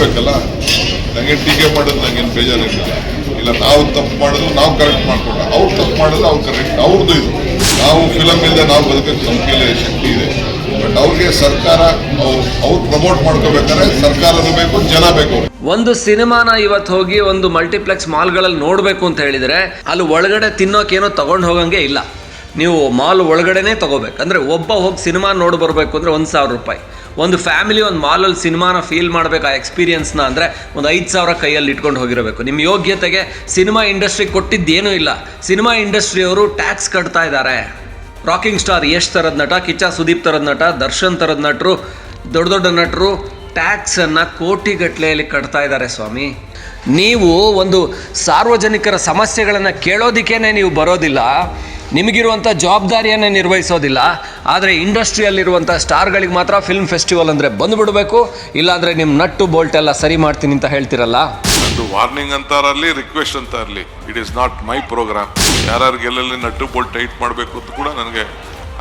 ತಿಳ್ಕೊಬೇಕಲ್ಲ ನನಗೆ ಟೀಕೆ ಮಾಡೋದು ನಂಗೇನು ಬೇಜಾರಿಲ್ಲ. ಇಲ್ಲ, ನಾವು ತಪ್ಪು ಮಾಡಿದ್ರು ನಾವು ಕರೆಕ್ಟ್ ಮಾಡ್ಕೊಂಡ್ರೆ. ಅವ್ರು ತಪ್ಪು ಮಾಡಿದ್ರೆ ಅವ್ರು ಕರೆಕ್ಟ್ ಅವ್ರದ್ದು ಇದು. ನಾವು ಫಿಲಮ್ ಇಲ್ಲದೆ ನಾವು ಬದುಕಕ್ಕೆ ನಮ್ಮ ಶಕ್ತಿ ಇದೆ. ಬಟ್ ಅವ್ರಿಗೆ ಸರ್ಕಾರ, ಅವ್ರು ಪ್ರಮೋಟ್ ಮಾಡ್ಕೋಬೇಕಾದ್ರೆ ಸರ್ಕಾರದ ಬೇಕು, ಜನ ಬೇಕು. ಒಂದು ಸಿನಿಮಾನ ಇವತ್ತು ಹೋಗಿ ಒಂದು ಮಲ್ಟಿಪ್ಲೆಕ್ಸ್ ಮಾಲ್ಗಳಲ್ಲಿ ನೋಡಬೇಕು ಅಂತ ಹೇಳಿದರೆ ಅಲ್ಲಿ ಒಳಗಡೆ ತಿನ್ನೋಕೇನೋ ತಗೊಂಡು ಹೋಗಂಗೆ ಇಲ್ಲ. ನೀವು ಮಾಲ್ ಒಳಗಡೆನೇ ತಗೋಬೇಕು. ಅಂದರೆ ಒಬ್ಬ ಹೋಗಿ ಸಿನಿಮಾ ನೋಡಿ ಬರಬೇಕು ಅಂದರೆ ಒಂದು ಸಾವಿರ ರೂಪಾಯಿ. ಒಂದು ಫ್ಯಾಮಿಲಿ ಒಂದು ಮಾಲಲ್ಲಿ ಸಿನಿಮಾನ ಫೀಲ್ ಮಾಡಬೇಕು ಆ ಎಕ್ಸ್ಪೀರಿಯನ್ಸ್ನ ಅಂದರೆ ಒಂದು ಐದು ಸಾವಿರ ಕೈಯಲ್ಲಿ ಇಟ್ಕೊಂಡು ಹೋಗಿರಬೇಕು. ನಿಮ್ಮ ಯೋಗ್ಯತೆಗೆ ಸಿನಿಮಾ ಇಂಡಸ್ಟ್ರಿ ಕೊಟ್ಟಿದ್ದೇನೂ ಇಲ್ಲ. ಸಿನಿಮಾ ಇಂಡಸ್ಟ್ರಿಯವರು ಟ್ಯಾಕ್ಸ್ ಕಟ್ತಾ ಇದ್ದಾರೆ. ರಾಕಿಂಗ್ ಸ್ಟಾರ್ ಯಶ್ ಥರದ ನಟ, ಕಿಚ್ಚ ಸುದೀಪ್ ಥರದ ನಟ, ದರ್ಶನ್ ಥರದ ನಟರು, ದೊಡ್ಡ ದೊಡ್ಡ ನಟರು ಟ್ಯಾಕ್ಸನ್ನು ಕೋಟಿಗಟ್ಟಲೆಯಲ್ಲಿ ಕಟ್ತಾ ಇದ್ದಾರೆ ಸ್ವಾಮಿ. ನೀವು ಒಂದು ಸಾರ್ವಜನಿಕರ ಸಮಸ್ಯೆಗಳನ್ನು ಕೇಳೋದಕ್ಕೇನೆ ನೀವು ಬರೋದಿಲ್ಲ. ನಿಮಗಿರುವಂಥ ಜವಾಬ್ದಾರಿಯನ್ನು ನಿರ್ವಹಿಸೋದಿಲ್ಲ. ಆದರೆ ಇಂಡಸ್ಟ್ರಿಯಲ್ಲಿರುವಂಥ ಸ್ಟಾರ್ಗಳಿಗೆ ಮಾತ್ರ ಫಿಲ್ಮ್ ಫೆಸ್ಟಿವಲ್ ಅಂದರೆ ಬಂದುಬಿಡಬೇಕು. ಇಲ್ಲಾಂದರೆ ನಿಮ್ಮ ನಟ್ಟು ಬೋಲ್ಟ್ ಎಲ್ಲ ಸರಿ ಮಾಡ್ತೀನಿ ಅಂತ ಹೇಳ್ತಿರಲ್ಲ? ಒಂದು ವಾರ್ನಿಂಗ್ ಅಂತಾರಲ್ಲಿ ರಿಕ್ವೆಸ್ಟ್ ಅಂತ ಇರಲಿ it is not my programme ಯಾರ್ಯಾರು ಗೆಲ್ಲಲ್ಲಿ ನಟ್ಟು ಬೋಲ್ಟ್ ಟೈಟ್ ಮಾಡಬೇಕು ಅಂತ ಕೂಡ ನನಗೆ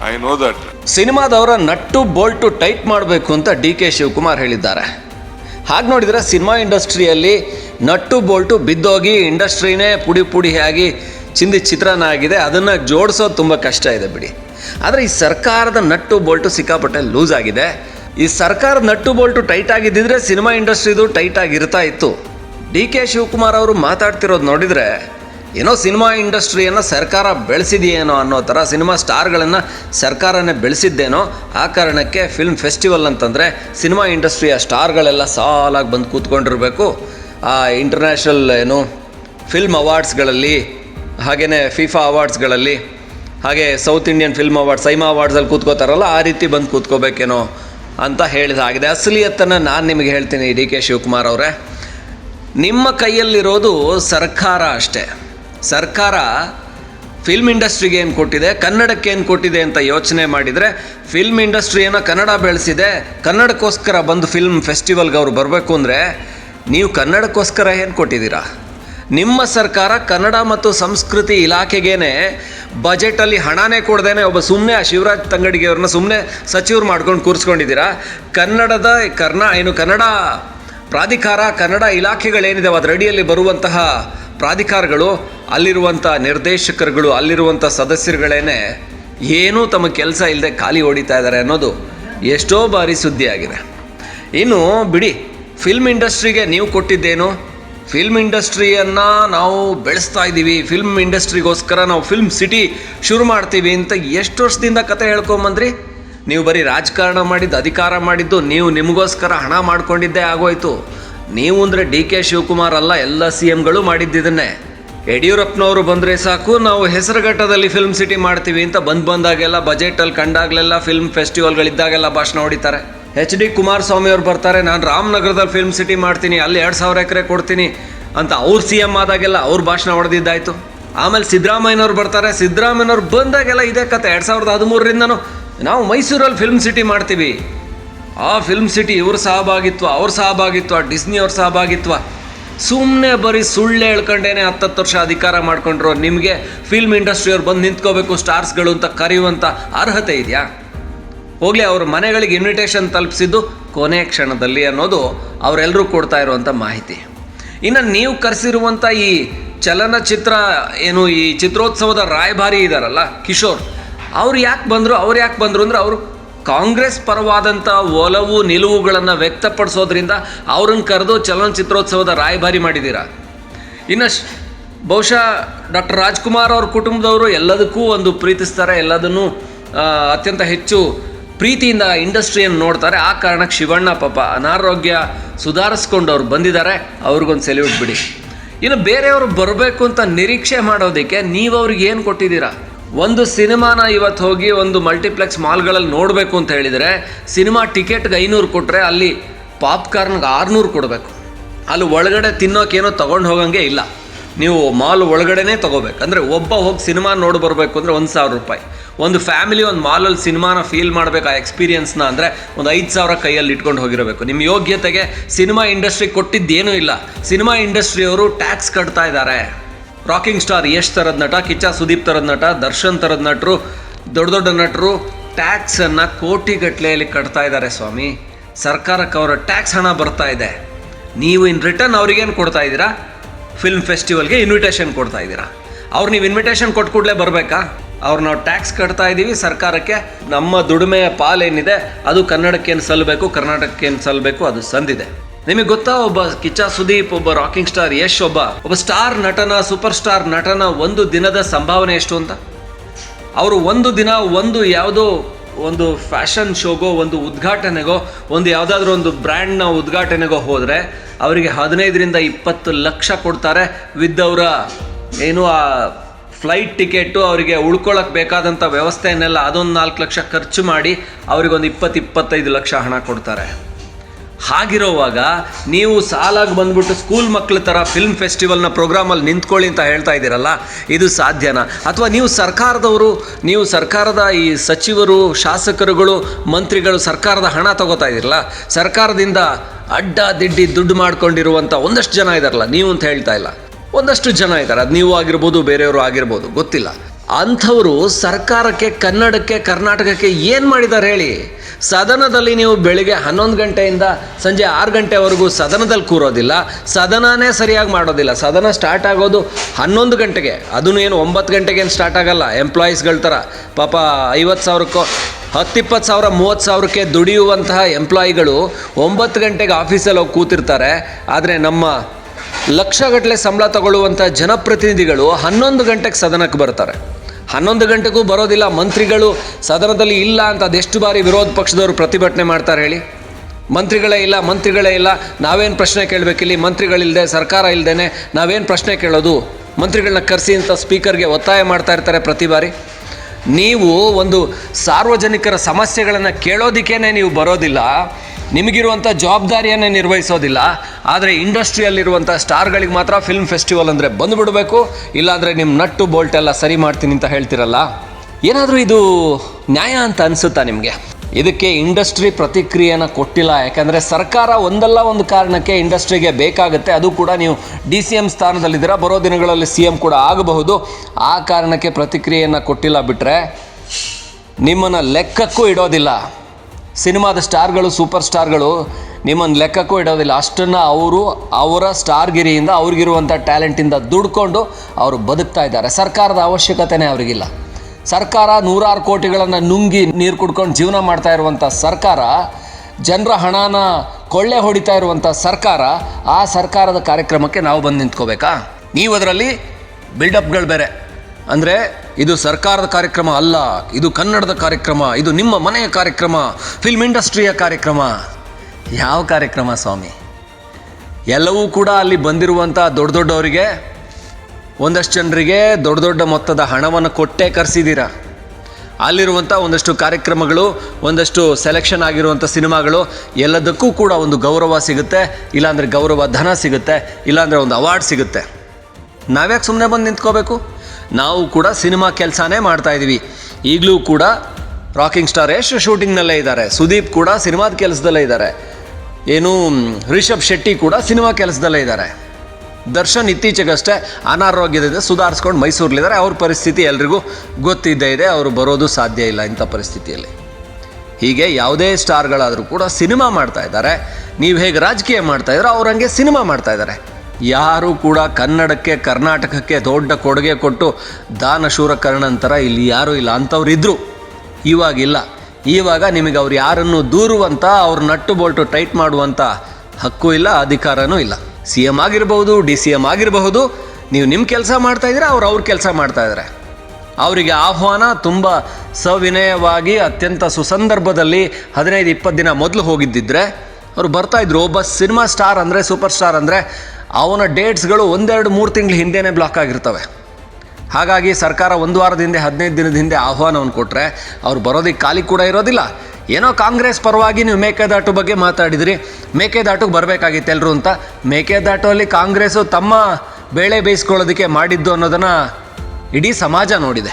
ಐ ನೋ ದಟ್ ಸಿನಿಮಾದವರ ನಟ್ಟು ಬೋಲ್ಟು ಟೈಟ್ ಮಾಡಬೇಕು ಅಂತ ಡಿ ಕೆ ಶಿವಕುಮಾರ್ ಹೇಳಿದ್ದಾರೆ. ಹಾಗೆ ನೋಡಿದರೆ ಸಿನಿಮಾ ಇಂಡಸ್ಟ್ರಿಯಲ್ಲಿ ನಟ್ಟು ಬೋಲ್ಟು ಬಿದ್ದೋಗಿ ಇಂಡಸ್ಟ್ರಿನೇ ಪುಡಿ ಪುಡಿಯಾಗಿ ಚಿಂದಿ ಚಿತ್ರಾನ್ನ ಆಗಿದೆ, ಅದನ್ನು ಜೋಡಿಸೋದು ತುಂಬ ಕಷ್ಟ ಇದೆ ಬಿಡಿ. ಆದರೆ ಈ ಸರ್ಕಾರದ ನಟ್ಟು ಬೋಲ್ಟು ಸಿಕ್ಕಾಪಟ್ಟೆ ಲೂಸ್ ಆಗಿದೆ. ಈ ಸರ್ಕಾರದ ನಟ್ಟು ಬೋಲ್ಟು ಟೈಟ್ ಆಗಿದ್ದಿದ್ರೆ ಸಿನಿಮಾ ಇಂಡಸ್ಟ್ರಿದು ಟೈಟ್ ಆಗಿರ್ತಾ ಇತ್ತು. ಡಿ ಕೆ ಶಿವಕುಮಾರ್ ಅವರು ಮಾತಾಡ್ತಿರೋದು ನೋಡಿದರೆ, ಏನೋ ಸಿನಿಮಾ ಇಂಡಸ್ಟ್ರಿಯನ್ನು ಸರ್ಕಾರ ಬೆಳೆಸಿದೆಯೇನೋ ಅನ್ನೋ ಥರ ಸಿನಿಮಾ ಸ್ಟಾರ್ಗಳನ್ನು ಸರ್ಕಾರನೇ ಬೆಳೆಸಿದ್ದೇನೋ, ಆ ಕಾರಣಕ್ಕೆ ಫಿಲ್ಮ್ ಫೆಸ್ಟಿವಲ್ ಅಂತಂದರೆ ಸಿನಿಮಾ ಇಂಡಸ್ಟ್ರಿಯ ಸ್ಟಾರ್ಗಳೆಲ್ಲ ಸಾಲಾಗಿ ಬಂದು ಕೂತ್ಕೊಂಡಿರಬೇಕು. ಆ ಇಂಟರ್ನ್ಯಾಷನಲ್ ಏನು ಫಿಲ್ಮ್ ಅವಾರ್ಡ್ಸ್ಗಳಲ್ಲಿ ಹಾಗೆಯೇ ಫಿಫಾ ಅವಾರ್ಡ್ಸ್ಗಳಲ್ಲಿ, ಹಾಗೆ south Indian film awards, SIIMA ಅವಾರ್ಡ್ಸಲ್ಲಿ ಕೂತ್ಕೋತಾರಲ್ಲ, ಆ ರೀತಿ ಬಂದು ಕೂತ್ಕೋಬೇಕೇನೋ ಅಂತ ಹೇಳಿದಾಗಿದೆ. ಅಸಲಿಯತ್ತನ್ನು ನಾನು ನಿಮಗೆ ಹೇಳ್ತೀನಿ ಡಿ ಕೆ ಶಿವಕುಮಾರ್ ಅವರೇ. ನಿಮ್ಮ ಕೈಯಲ್ಲಿರೋದು ಸರ್ಕಾರ ಅಷ್ಟೇ. ಸರ್ಕಾರ ಫಿಲ್ಮ್ ಇಂಡಸ್ಟ್ರಿಗೆ ಏನು ಕೊಟ್ಟಿದೆ, ಕನ್ನಡಕ್ಕೆ ಏನು ಕೊಟ್ಟಿದೆ ಅಂತ ಯೋಚನೆ ಮಾಡಿದರೆ, ಫಿಲ್ಮ್ ಇಂಡಸ್ಟ್ರಿಯನ್ನು ಕನ್ನಡ ಬೆಳೆಸಿದೆ, ಕನ್ನಡಕ್ಕೋಸ್ಕರ ಬಂದು ಫಿಲ್ಮ್ ಫೆಸ್ಟಿವಲ್ಗೆ ಅವ್ರು ಬರಬೇಕು ಅಂದರೆ, ನೀವು ಕನ್ನಡಕ್ಕೋಸ್ಕರ ಏನು ಕೊಟ್ಟಿದ್ದೀರಾ? ನಿಮ್ಮ ಸರ್ಕಾರ ಕನ್ನಡ ಮತ್ತು ಸಂಸ್ಕೃತಿ ಇಲಾಖೆಗೇನೆ ಬಜೆಟಲ್ಲಿ ಹಣನೇ ಕೊಡ್ದೇನೆ ಒಬ್ಬ ಸುಮ್ಮನೆ ಆ ಶಿವರಾಜ್ ತಂಗಡಿಗೆ ಅವ್ರನ್ನ ಸುಮ್ಮನೆ ಸಚಿವರು ಮಾಡ್ಕೊಂಡು ಕೂರಿಸ್ಕೊಂಡಿದ್ದೀರಾ? ಕನ್ನಡದ ಕರ್ನಾ ಏನು ಕನ್ನಡ ಪ್ರಾಧಿಕಾರ, ಕನ್ನಡ ಇಲಾಖೆಗಳೇನಿದಾವೆ? ಅದರ ಅಡಿಯಲ್ಲಿ ಬರುವಂತಹ ಪ್ರಾಧಿಕಾರಗಳು, ಅಲ್ಲಿರುವಂಥ ನಿರ್ದೇಶಕರುಗಳು, ಅಲ್ಲಿರುವಂಥ ಸದಸ್ಯರುಗಳೇನೆ ಏನೂ ತಮ್ಮ ಕೆಲಸ ಇಲ್ಲದೆ ಖಾಲಿ ಹೊಡಿತಾ ಇದ್ದಾರೆ ಅನ್ನೋದು ಎಷ್ಟೋ ಬಾರಿ ಸುದ್ದಿಯಾಗಿದೆ. ಇನ್ನು ಬಿಡಿ ಫಿಲ್ಮ್ ಇಂಡಸ್ಟ್ರಿಗೆ ನೀವು ಕೊಟ್ಟಿದ್ದೇನು? ಫಿಲ್ಮ್ ಇಂಡಸ್ಟ್ರಿಯನ್ನು ನಾವು ಬೆಳೆಸ್ತಾ ಇದ್ದೀವಿ ಫಿಲ್ಮ್ ಇಂಡಸ್ಟ್ರಿಗೋಸ್ಕರ ನಾವು ಫಿಲ್ಮ್ ಸಿಟಿ ಶುರು ಮಾಡ್ತೀವಿ ಅಂತ ಎಷ್ಟು ವರ್ಷದಿಂದ ಕತೆ ಹೇಳ್ಕೊಂಬಂದ್ರಿ? ನೀವು ಬರೀ ರಾಜಕಾರಣ ಮಾಡಿದ್ದು, ಅಧಿಕಾರ ಮಾಡಿದ್ದು, ನೀವು ನಿಮಗೋಸ್ಕರ ಹಣ ಮಾಡ್ಕೊಂಡಿದ್ದೇ ಆಗೋಯ್ತು. ನೀವು ಅಂದರೆ ಡಿ ಕೆ ಶಿವಕುಮಾರ್ ಅಲ್ಲ, ಎಲ್ಲ ಸಿ ಎಮ್ಗಳು ಮಾಡಿದ್ದಿದ್ದನ್ನೇ ಯಡಿಯೂರಪ್ಪನವರು ಬಂದರೆ ಸಾಕು, ನಾವು ಹೆಸರುಘಟ್ಟದಲ್ಲಿ ಫಿಲ್ಮ್ ಸಿಟಿ ಮಾಡ್ತೀವಿ ಅಂತ ಬಂದು ಬಂದಾಗೆಲ್ಲ ಬಜೆಟಲ್ಲಿ ಕಂಡಾಗಲೆಲ್ಲ ಫಿಲ್ಮ್ ಫೆಸ್ಟಿವಲ್ಗಳಿದ್ದಾಗೆಲ್ಲ ಭಾಷಣ ಹೊಡಿತಾರೆ. ಎಚ್ ಡಿ ಕುಮಾರಸ್ವಾಮಿ ಅವ್ರು ಬರ್ತಾರೆ. ನಾನು ರಾಮನಗರದಲ್ಲಿ ಫಿಲ್ಮ್ ಸಿಟಿ ಮಾಡ್ತೀನಿ, ಅಲ್ಲಿ ಎರಡು ಸಾವಿರ ಎಕರೆ ಕೊಡ್ತೀನಿ ಅಂತ ಅವ್ರು ಸಿ ಎಂ ಆದಾಗೆಲ್ಲ ಅವ್ರ ಭಾಷಣ ಹೊಡೆದಿದ್ದಾಯ್ತು ಆಮೇಲೆ ಸಿದ್ದರಾಮಯ್ಯನವ್ರು ಬರ್ತಾರೆ. ಸಿದ್ದರಾಮಯ್ಯನವ್ರು ಬಂದಾಗೆಲ್ಲ ಇದೇ ಕತೆ. ಎರಡು ಸಾವಿರದ ಹದಿಮೂರರಿಂದನೂ ನಾವು ಮೈಸೂರಲ್ಲಿ ಫಿಲ್ಮ್ ಸಿಟಿ ಮಾಡ್ತೀವಿ. ಆ ಫಿಲ್ಮ್ ಸಿಟಿ ಇವ್ರ ಸಹಭಾಗಿತ್ವ ಅವ್ರ ಸಹಭಾಗಿತ್ವ ಡಿಸ್ನಿ ಅವ್ರ ಸಹಭಾಗಿತ್ವ ಸುಮ್ಮನೆ ಬರೀ ಸುಳ್ಳು ಹೇಳ್ಕೊಂಡೇನೆ ಹತ್ತತ್ತು ವರ್ಷ ಅಧಿಕಾರ ಮಾಡ್ಕೊಂಡ್ರು. ನಿಮಗೆ ಫಿಲ್ಮ್ ಇಂಡಸ್ಟ್ರಿಯವ್ರು ಬಂದು ನಿಂತ್ಕೋಬೇಕು ಸ್ಟಾರ್ಸ್ಗಳು ಅಂತ ಕರೆಯುವಂಥ ಅರ್ಹತೆ ಇದೆಯಾ? ಹೋಗಲಿ, ಅವ್ರ ಮನೆಗಳಿಗೆ ಇನ್ವಿಟೇಷನ್ ತಲುಪಿಸಿದ್ದು ಕೊನೆ ಕ್ಷಣದಲ್ಲಿ ಅನ್ನೋದು ಅವರೆಲ್ಲರೂ ಕೊಡ್ತಾ ಇರುವಂಥ ಮಾಹಿತಿ. ಇನ್ನು ನೀವು ಕರೆಸಿರುವಂಥ ಈ ಚಲನಚಿತ್ರ, ಏನು ಈ ಚಿತ್ರೋತ್ಸವದ ರಾಯಭಾರಿ ಇದ್ದಾರಲ್ಲ ಕಿಶೋರ್, ಅವ್ರು ಯಾಕೆ ಬಂದರು, ಅವ್ರು ಯಾಕೆ ಬಂದರು ಅಂದರೆ ಅವರು ಕಾಂಗ್ರೆಸ್ ಪರವಾದಂಥ ಒಲವು, ನಿಲುವುಗಳನ್ನು ವ್ಯಕ್ತಪಡಿಸೋದ್ರಿಂದ ಅವ್ರನ್ನ ಕರೆದು ಚಲನಚಿತ್ರೋತ್ಸವದ ರಾಯಭಾರಿ ಮಾಡಿದ್ದೀರಾ ಇನ್ನು ಬಹುಶಃ ಡಾಕ್ಟರ್ ರಾಜ್ಕುಮಾರ್ ಅವ್ರ ಕುಟುಂಬದವರು ಎಲ್ಲದಕ್ಕೂ ಒಂದು ಪ್ರೀತಿಸ್ತಾರೆ, ಎಲ್ಲದನ್ನು ಅತ್ಯಂತ ಹೆಚ್ಚು ಪ್ರೀತಿಯಿಂದ ಇಂಡಸ್ಟ್ರಿಯನ್ನು ನೋಡ್ತಾರೆ. ಆ ಕಾರಣಕ್ಕೆ ಶಿವಣ್ಣ ಪಾಪ ಅನಾರೋಗ್ಯ ಸುಧಾರಿಸ್ಕೊಂಡು ಅವ್ರು ಬಂದಿದ್ದಾರೆ. ಅವ್ರಿಗೊಂದು ಸೆಲ್ಯೂಟ್ ಬಿಡಿ. ಇನ್ನು ಬೇರೆಯವರು ಬರಬೇಕು ಅಂತ ನಿರೀಕ್ಷೆ ಮಾಡೋದಕ್ಕೆ ನೀವು ಅವ್ರಿಗೆ ಏನು ಕೊಟ್ಟಿದ್ದೀರಾ? ಒಂದು ಸಿನಿಮಾನ ಇವತ್ತು ಹೋಗಿ ಒಂದು ಮಲ್ಟಿಪ್ಲೆಕ್ಸ್ ಮಾಲ್ಗಳಲ್ಲಿ ನೋಡಬೇಕು ಅಂತ ಹೇಳಿದರೆ ಸಿನಿಮಾ ಟಿಕೆಟ್ಗೆ ಐನೂರು ಕೊಟ್ಟರೆ ಅಲ್ಲಿ ಪಾಪ್ಕಾರ್ನ್ಗೆ ಆರುನೂರು ಕೊಡಬೇಕು. ಅಲ್ಲಿ ಒಳಗಡೆ ತಿನ್ನೋಕೇನೋ ತೊಗೊಂಡು ಹೋಗಂಗೆ ಇಲ್ಲ. ನೀವು ಮಾಲ್ ಒಳಗಡೆನೇ ತೊಗೋಬೇಕು. ಅಂದರೆ ಒಬ್ಬ ಹೋಗಿ ಸಿನಿಮಾ ನೋಡಿ ಬರಬೇಕು ಅಂದರೆ ಒಂದು ಸಾವಿರ ರೂಪಾಯಿ. ಒಂದು ಫ್ಯಾಮಿಲಿ ಒಂದು ಮಾಲಲ್ಲಿ ಸಿನಿಮಾನ ಫೀಲ್ ಮಾಡಬೇಕು ಆ ಎಕ್ಸ್ಪೀರಿಯನ್ಸ್ನ ಅಂದರೆ ಒಂದು ಐದು ಸಾವಿರ ಕೈಯಲ್ಲಿ ಇಟ್ಕೊಂಡು ಹೋಗಿರಬೇಕು. ನಿಮ್ಮ ಯೋಗ್ಯತೆಗೆ ಸಿನಿಮಾ ಇಂಡಸ್ಟ್ರಿ ಕೊಟ್ಟಿದ್ದೇನೂ ಇಲ್ಲ. ಸಿನಿಮಾ ಇಂಡಸ್ಟ್ರಿಯವರು ಟ್ಯಾಕ್ಸ್ ಕಟ್ತಾ ಇದ್ದಾರೆ. ರಾಕಿಂಗ್ ಸ್ಟಾರ್ ಯಶ್ ಥರದ ನಟ, ಕಿಚ್ಚ ಸುದೀಪ್ ಥರದ ನಟ, ದರ್ಶನ್ ಥರದ ನಟರು, ದೊಡ್ಡ ದೊಡ್ಡ ನಟರು ಟ್ಯಾಕ್ಸನ್ನು ಕೋಟಿಗಟ್ಟಲೆಯಲ್ಲಿ ಕಟ್ತಾ ಇದ್ದಾರೆ ಸ್ವಾಮಿ. ಸರ್ಕಾರಕ್ಕೆ ಅವರ ಟ್ಯಾಕ್ಸ್ ಹಣ ಬರ್ತಾ ಇದೆ. ನೀವು ಇನ್ ರಿಟರ್ನ್ ಅವ್ರಿಗೇನು ಕೊಡ್ತಾ ಇದ್ದೀರಾ? ಫಿಲ್ಮ್ ಫೆಸ್ಟಿವಲ್ಗೆ ಇನ್ವಿಟೇಷನ್ ಕೊಡ್ತಾ ಇದ್ದೀರಾ? ಅವ್ರು ನೀವು ಇನ್ವಿಟೇಷನ್ ಕೊಟ್ಟು ಕೂಡಲೇ ಬರಬೇಕಾ? ಅವ್ರು ನಾವು ಟ್ಯಾಕ್ಸ್ ಕಟ್ತಾ ಇದ್ದೀವಿ, ಸರ್ಕಾರಕ್ಕೆ ನಮ್ಮ ದುಡಿಮೆಯ ಪಾಲೇನಿದೆ, ಅದು ಕನ್ನಡಕ್ಕೇನು ಸಲ್ಲಬೇಕು ಕರ್ನಾಟಕಕ್ಕೇನು ಸಲ್ಲಬೇಕು ಅದು ಸಂದಿದೆ. ನಿಮಗೆ ಗೊತ್ತಾ ಒಬ್ಬ ಕಿಚ್ಚ ಸುದೀಪ್, ಒಬ್ಬ ರಾಕಿಂಗ್ ಸ್ಟಾರ್ ಯಶ್, ಒಬ್ಬ ಒಬ್ಬ ಸ್ಟಾರ್ ನಟನ ಸೂಪರ್ ಸ್ಟಾರ್ ನಟನ ಒಂದು ದಿನದ ಸಂಭಾವನೆ ಎಷ್ಟು ಅಂತ? ಅವರು ಒಂದು ದಿನ ಒಂದು ಯಾವುದೋ ಒಂದು ಫ್ಯಾಷನ್ ಶೋಗೋ, ಒಂದು ಉದ್ಘಾಟನೆಗೋ, ಒಂದು ಯಾವುದಾದ್ರೂ ಒಂದು ಬ್ರ್ಯಾಂಡ್ನ ಉದ್ಘಾಟನೆಗೋ ಹೋದರೆ ಅವರಿಗೆ ಹದಿನೈದರಿಂದ ಇಪ್ಪತ್ತು ಲಕ್ಷ ಕೊಡ್ತಾರೆ. ವಿದ್ ಅವರ ಏನು ಆ ಫ್ಲೈಟ್ ಟಿಕೆಟು ಅವರಿಗೆ ಉಳ್ಕೊಳ್ಳೋಕೆ ಬೇಕಾದಂಥ ವ್ಯವಸ್ಥೆಯನ್ನೆಲ್ಲ ಅದೊಂದು ನಾಲ್ಕು ಲಕ್ಷ ಖರ್ಚು ಮಾಡಿ ಅವರಿಗೊಂದು ಇಪ್ಪತ್ತು ಇಪ್ಪತ್ತೈದು ಲಕ್ಷ ಹಣ ಕೊಡ್ತಾರೆ. ಹಾಗಿರೋವಾಗ ನೀವು ಸಾಲಾಗಿ ಬಂದ್ಬಿಟ್ಟು ಸ್ಕೂಲ್ ಮಕ್ಕಳ ಥರ ಫಿಲ್ಮ್ ಫೆಸ್ಟಿವಲ್ನ ಪ್ರೋಗ್ರಾಮಲ್ಲಿ ನಿಂತ್ಕೊಳ್ಳಿ ಅಂತ ಹೇಳ್ತಾ ಇದ್ದೀರಲ್ಲ, ಇದು ಸಾಧ್ಯನಾ? ಅಥವಾ ನೀವು ಸರ್ಕಾರದವರು, ನೀವು ಸರ್ಕಾರದ ಈ ಸಚಿವರು, ಶಾಸಕರುಗಳು, ಮಂತ್ರಿಗಳು ಸರ್ಕಾರದ ಹಣ ತಗೋತಾ ಇದ್ದೀರಲ್ಲ, ಸರ್ಕಾರದಿಂದ ಅಡ್ಡ ದಿಡ್ಡಿ ದುಡ್ಡು ಮಾಡ್ಕೊಂಡಿರುವಂಥ ಒಂದಷ್ಟು ಜನ ಇದ್ದಾರಲ್ಲ ನೀವು ಅಂತ ಹೇಳ್ತಾ ಇಲ್ಲ. ಒಂದಷ್ಟು ಜನ ಇದ್ದಾರೆ ಅದು ನೀವು ಆಗಿರ್ಬೋದು, ಬೇರೆಯವರು ಆಗಿರ್ಬೋದು, ಗೊತ್ತಿಲ್ಲ. ಅಂಥವರು ಸರ್ಕಾರಕ್ಕೆ, ಕನ್ನಡಕ್ಕೆ, ಕರ್ನಾಟಕಕ್ಕೆ ಏನು ಮಾಡಿದ್ದಾರೆ ಹೇಳಿ? ಸದನದಲ್ಲಿ ನೀವು ಬೆಳಿಗ್ಗೆ ಹನ್ನೊಂದು ಗಂಟೆಯಿಂದ ಸಂಜೆ ಆರು ಗಂಟೆವರೆಗೂ ಸದನದಲ್ಲಿ ಕೂರೋದಿಲ್ಲ. ಸದನನೇ ಸರಿಯಾಗಿ ಮಾಡೋದಿಲ್ಲ. ಸದನ ಸ್ಟಾರ್ಟ್ ಆಗೋದು ಹನ್ನೊಂದು ಗಂಟೆಗೆ. ಅದನ್ನು ಏನು ಒಂಬತ್ತು ಗಂಟೆಗೆ ಏನು ಸ್ಟಾರ್ಟ್ ಆಗಲ್ಲ. ಎಂಪ್ಲಾಯೀಸ್ಗಳ ಥರ. ಪಾಪ ಐವತ್ತು ಸಾವಿರಕ್ಕೋ, ಹತ್ತಿಪ್ಪತ್ತು ಸಾವಿರ, ಮೂವತ್ತು ಸಾವಿರಕ್ಕೆ ದುಡಿಯುವಂತಹ ಎಂಪ್ಲಾಯಿಗಳು ಒಂಬತ್ತು ಗಂಟೆಗೆ ಆಫೀಸಲ್ಲಿ ಹೋಗಿ ಕೂತಿರ್ತಾರೆ. ಆದರೆ ನಮ್ಮ ಲಕ್ಷಗಟ್ಟಲೆ ಸಂಬಳ ತಗೊಳ್ಳುವಂಥ ಜನಪ್ರತಿನಿಧಿಗಳು ಹನ್ನೊಂದು ಗಂಟೆಗೆ ಸದನಕ್ಕೆ ಬರ್ತಾರೆ. ಹನ್ನೊಂದು ಗಂಟೆಗೂ ಬರೋದಿಲ್ಲ, ಮಂತ್ರಿಗಳು ಸದನದಲ್ಲಿ ಇಲ್ಲ ಅಂತ ಅದೆಷ್ಟು ಬಾರಿ ವಿರೋಧ ಪಕ್ಷದವರು ಪ್ರತಿಭಟನೆ ಮಾಡ್ತಾರೆ ಹೇಳಿ? ಮಂತ್ರಿಗಳೇ ಇಲ್ಲ ಮಂತ್ರಿಗಳೇ ಇಲ್ಲ, ನಾವೇನು ಪ್ರಶ್ನೆ ಕೇಳಬೇಕಿಲ್ಲಿ ಮಂತ್ರಿಗಳಿಲ್ಲದೆ ಸರ್ಕಾರ ಇಲ್ಲದೇ ನಾವೇನು ಪ್ರಶ್ನೆ ಕೇಳೋದು? ಮಂತ್ರಿಗಳನ್ನ ಕರೆಸಿ ಅಂತ ಸ್ಪೀಕರ್ಗೆ ಒತ್ತಾಯ ಮಾಡ್ತಾ ಇರ್ತಾರೆ ಪ್ರತಿ ಬಾರಿ. ನೀವು ಒಂದು ಸಾರ್ವಜನಿಕರ ಸಮಸ್ಯೆಗಳನ್ನು ಕೇಳೋದಕ್ಕೇ ನೀವು ಬರೋದಿಲ್ಲ. ನಿಮಗಿರುವಂಥ ಜವಾಬ್ದಾರಿಯನ್ನು ನಿರ್ವಹಿಸೋದಿಲ್ಲ, ಆದರೆ ಇಂಡಸ್ಟ್ರಿಯಲ್ಲಿರುವಂಥ ಸ್ಟಾರ್ಗಳಿಗೆ ಮಾತ್ರ ಫಿಲ್ಮ್ ಫೆಸ್ಟಿವಲ್ ಅಂದರೆ ಬಂದುಬಿಡಬೇಕು, ಇಲ್ಲಾಂದರೆ ನಿಮ್ಮ ನಟ್ಟು ಬೋಲ್ಟ್ ಎಲ್ಲ ಸರಿ ಮಾಡ್ತೀನಿ ಅಂತ ಹೇಳ್ತಿರಲ್ಲ? ಏನಾದರೂ ಇದು ನ್ಯಾಯ ಅಂತ ಅನಿಸುತ್ತಾ ನಿಮಗೆ? ಇದಕ್ಕೆ ಇಂಡಸ್ಟ್ರಿ ಪ್ರತಿಕ್ರಿಯೆಯನ್ನು ಕೊಟ್ಟಿಲ್ಲ, ಯಾಕಂದರೆ ಸರ್ಕಾರ ಒಂದಲ್ಲ ಒಂದು ಕಾರಣಕ್ಕೆ ಇಂಡಸ್ಟ್ರಿಗೆ ಬೇಕಾಗುತ್ತೆ, ಅದು ಕೂಡ ನೀವು ಡಿ ಸಿ ಎಂ ಸ್ಥಾನದಲ್ಲಿದ್ದೀರಾ, ಬರೋ ದಿನಗಳಲ್ಲಿ ಸಿ ಎಂ ಕೂಡ ಆಗಬಹುದು, ಆ ಕಾರಣಕ್ಕೆ ಪ್ರತಿಕ್ರಿಯೆಯನ್ನು ಕೊಟ್ಟಿಲ್ಲ ಬಿಟ್ಟರೆ ನಿಮ್ಮನ್ನು ಲೆಕ್ಕಕ್ಕೂ ಇಡೋದಿಲ್ಲ. ಸಿನಿಮಾದ ಸ್ಟಾರ್ಗಳು, ಸೂಪರ್ ಸ್ಟಾರ್ಗಳು ನಿಮ್ಮನ್ನು ಲೆಕ್ಕಕ್ಕೂ ಇಡೋದಿಲ್ಲ. ಅಷ್ಟನ್ನು ಅವರು, ಅವರ ಸ್ಟಾರ್ಗಿರಿಯಿಂದ ಅವ್ರಿಗಿರುವಂಥ ಟ್ಯಾಲೆಂಟಿಂದ ದುಡ್ಕೊಂಡು ಅವರು ಬದುಕ್ತಾ ಇದ್ದಾರೆ. ಸರ್ಕಾರದ ಅವಶ್ಯಕತೆನೇ ಅವರಿಗಿಲ್ಲ. ಸರ್ಕಾರ ನೂರಾರು ಕೋಟಿಗಳನ್ನು ನುಂಗಿ ನೀರು ಕುಡ್ಕೊಂಡು ಜೀವನ ಮಾಡ್ತಾ ಇರುವಂಥ ಸರ್ಕಾರ, ಜನರ ಹಣನ ಕೊಳ್ಳೆ ಹೊಡಿತಾ ಇರುವಂಥ ಸರ್ಕಾರ, ಆ ಸರ್ಕಾರದ ಕಾರ್ಯಕ್ರಮಕ್ಕೆ ನಾವು ಬಂದು ನಿಂತ್ಕೋಬೇಕಾ? ನೀವು ಅದರಲ್ಲಿ ಬಿಲ್ಡಪ್ಗಳು ಬೇರೆ. ಅಂದರೆ ಇದು ಸರ್ಕಾರದ ಕಾರ್ಯಕ್ರಮ ಅಲ್ಲ, ಇದು ಕನ್ನಡದ ಕಾರ್ಯಕ್ರಮ, ಇದು ನಿಮ್ಮ ಮನೆಯ ಕಾರ್ಯಕ್ರಮ ಫಿಲ್ಮ್ ಇಂಡಸ್ಟ್ರಿಯ ಕಾರ್ಯಕ್ರಮ. ಯಾವ ಕಾರ್ಯಕ್ರಮ ಸ್ವಾಮಿ? ಎಲ್ಲವೂ ಕೂಡ ಅಲ್ಲಿ ಬಂದಿರುವಂಥ ದೊಡ್ಡ ದೊಡ್ಡವರಿಗೆ, ಒಂದಷ್ಟು ಜನರಿಗೆ ದೊಡ್ಡ ದೊಡ್ಡ ಮೊತ್ತದ ಹಣವನ್ನು ಕೊಟ್ಟೇ ಕರೆಸಿದ್ದೀರಾ ಅಲ್ಲಿರುವಂಥ ಒಂದಷ್ಟು ಕಾರ್ಯಕ್ರಮಗಳು, ಒಂದಷ್ಟು ಸೆಲೆಕ್ಷನ್ ಆಗಿರುವಂಥ ಸಿನಿಮಾಗಳು, ಎಲ್ಲದಕ್ಕೂ ಕೂಡ ಒಂದು ಗೌರವ ಸಿಗುತ್ತೆ, ಇಲ್ಲಾಂದರೆ ಗೌರವ ಧನ ಸಿಗುತ್ತೆ, ಇಲ್ಲಾಂದರೆ ಒಂದು ಅವಾರ್ಡ್ ಸಿಗುತ್ತೆ. ನಾವ್ಯಾಕೆ ಸುಮ್ಮನೆ ಬಂದು ನಿಂತ್ಕೋಬೇಕು? ನಾವು ಕೂಡ ಸಿನಿಮಾ ಕೆಲಸನೇ ಮಾಡ್ತಾ ಇದ್ದೀವಿ ಈಗಲೂ ಕೂಡ ರಾಕಿಂಗ್ ಸ್ಟಾರ್ ಯಶ್ ಶೂಟಿಂಗ್ನಲ್ಲೇ ಇದ್ದಾರೆ. ಸುದೀಪ್ ಕೂಡ ಸಿನಿಮಾದ ಕೆಲಸದಲ್ಲೇ ಇದ್ದಾರೆ. ಏನು, ರಿಷಬ್ ಶೆಟ್ಟಿ ಕೂಡ ಸಿನಿಮಾ ಕೆಲಸದಲ್ಲೇ ಇದ್ದಾರೆ. ದರ್ಶನ್ ಇತ್ತೀಚೆಗಷ್ಟೇ ಅನಾರೋಗ್ಯದಿಂದ ಸುಧಾರಿಸ್ಕೊಂಡು ಮೈಸೂರಲ್ಲಿದ್ದಾರೆ ಅವ್ರ ಪರಿಸ್ಥಿತಿ ಎಲ್ರಿಗೂ ಗೊತ್ತಿದ್ದೇ ಇದೆ. ಅವರು ಬರೋದು ಸಾಧ್ಯ ಇಲ್ಲ ಇಂಥ ಪರಿಸ್ಥಿತಿಯಲ್ಲಿ. ಹೀಗೆ ಯಾವುದೇ ಸ್ಟಾರ್ಗಳಾದರೂ ಕೂಡ ಸಿನಿಮಾ ಮಾಡ್ತಾ ಇದ್ದಾರೆ. ನೀವು ಹೇಗೆ ರಾಜಕೀಯ ಮಾಡ್ತಾ ಇದ್ದೀರೋ ಅವ್ರು ಹಂಗೆ ಸಿನಿಮಾ ಮಾಡ್ತಾ ಇದ್ದಾರೆ. ಯಾರೂ ಕೂಡ ಕನ್ನಡಕ್ಕೆ, ಕರ್ನಾಟಕಕ್ಕೆ ದೊಡ್ಡ ಕೊಡುಗೆ ಕೊಟ್ಟು ದಾನಶೂರ ಕರ್ಣಂತರ ಇಲ್ಲಿ ಯಾರೂ ಇಲ್ಲ. ಅಂಥವ್ರು ಇದ್ದರು ಇವಾಗಿಲ್ಲ. ಇವಾಗ ನಿಮಗೆ ಅವ್ರು ಯಾರನ್ನು ದೂರುವಂಥ ಅವ್ರ ನಟ್ಟು ಬೋಲ್ಟು ಟೈಟ್ ಮಾಡುವಂಥ ಹಕ್ಕು ಇಲ್ಲ, ಅಧಿಕಾರನೂ ಇಲ್ಲ. ಸಿ ಎಂ ಆಗಿರಬಹುದು, ಡಿ ಸಿ ಎಂ ಆಗಿರಬಹುದು, ನೀವು ನಿಮ್ಮ ಕೆಲಸ ಮಾಡ್ತಾ ಇದ್ದೀರಾ, ಅವ್ರು ಅವ್ರ ಕೆಲಸ ಮಾಡ್ತಾ ಇದ್ದಾರೆ ಅವರಿಗೆ ಆಹ್ವಾನ ತುಂಬ ಸವಿನಯವಾಗಿ ಅತ್ಯಂತ ಸುಸಂದರ್ಭದಲ್ಲಿ ಹದಿನೈದು, ಇಪ್ಪತ್ತು ದಿನ ಮೊದಲು ಹೋಗಿದ್ದಿದ್ರೆ, ಅವರು ಬರ್ತಾಯಿದ್ರು ಒಬ್ಬ ಸಿನಿಮಾ ಸ್ಟಾರ್ ಅಂದರೆ, ಸೂಪರ್ ಸ್ಟಾರ್ ಅಂದರೆ ಅವನ ಡೇಟ್ಸ್ಗಳು ಒಂದೆರಡು ಮೂರು ತಿಂಗಳ ಹಿಂದೆನೇ ಬ್ಲಾಕ್ ಆಗಿರ್ತವೆ. ಹಾಗಾಗಿ ಸರ್ಕಾರ ಒಂದು ವಾರದ ಹಿಂದೆ, ಹದಿನೈದು ದಿನದ ಹಿಂದೆ ಆಹ್ವಾನವನ್ನು ಕೊಟ್ಟರೆ ಅವ್ರು ಬರೋದಕ್ಕೆ ಖಾಲಿ ಕೂಡ ಇರೋದಿಲ್ಲ. ಏನೋ ಕಾಂಗ್ರೆಸ್ ಪರವಾಗಿ ನೀವು ಮೇಕೆದಾಟು ಬಗ್ಗೆ ಮಾತಾಡಿದ್ರಿ. ಮೇಕೆದಾಟುಗೆ ಬರಬೇಕಾಗಿತ್ತು ಎಲ್ಲರೂ ಅಂತ. ಮೇಕೆದಾಟುವಲ್ಲಿ ಕಾಂಗ್ರೆಸ್ಸು ತಮ್ಮ ಬೇಳೆ ಬೇಯಿಸ್ಕೊಳ್ಳೋದಕ್ಕೆ ಮಾಡಿದ್ದು ಅನ್ನೋದನ್ನು ಇಡೀ ಸಮಾಜ ನೋಡಿದೆ.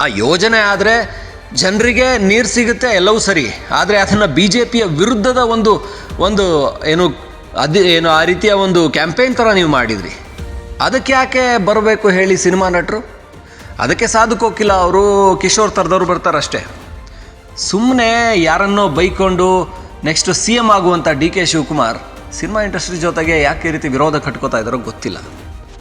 ಆ ಯೋಜನೆ ಆದರೆ ಜನರಿಗೆ ನೀರು ಸಿಗುತ್ತೆ ಎಲ್ಲವೂ ಸರಿ. ಆದರೆ ಅದನ್ನು ಬಿ ಜೆ ಪಿಯ ವಿರುದ್ಧದ ಒಂದು ಒಂದು ಏನು ಅದು ಏನು, ಆ ರೀತಿಯ ಒಂದು ಕ್ಯಾಂಪೇನ್ ಥರ ನೀವು ಮಾಡಿದ್ರಿ. ಅದಕ್ಕೆ ಯಾಕೆ ಬರಬೇಕು ಹೇಳಿ ಸಿನಿಮಾ ನಟರು? ಅದಕ್ಕೆ ಸಾಧುಕೋಕಿಲ್ಲ ಅವರು, ಕಿಶೋರ್ ಥರದವ್ರು ಬರ್ತಾರಷ್ಟೇ. ಸುಮ್ಮನೆ ಯಾರನ್ನೋ ಬೈಕೊಂಡು ನೆಕ್ಸ್ಟ್ ಸಿ ಎಂ ಆಗುವಂಥ D K Shivakumar, cinema industry ಜೊತೆಗೆ ಯಾಕೆ ರೀತಿ ವಿರೋಧ ಕಟ್ಕೋತಾ ಇದ್ದಾರೋ ಗೊತ್ತಿಲ್ಲ.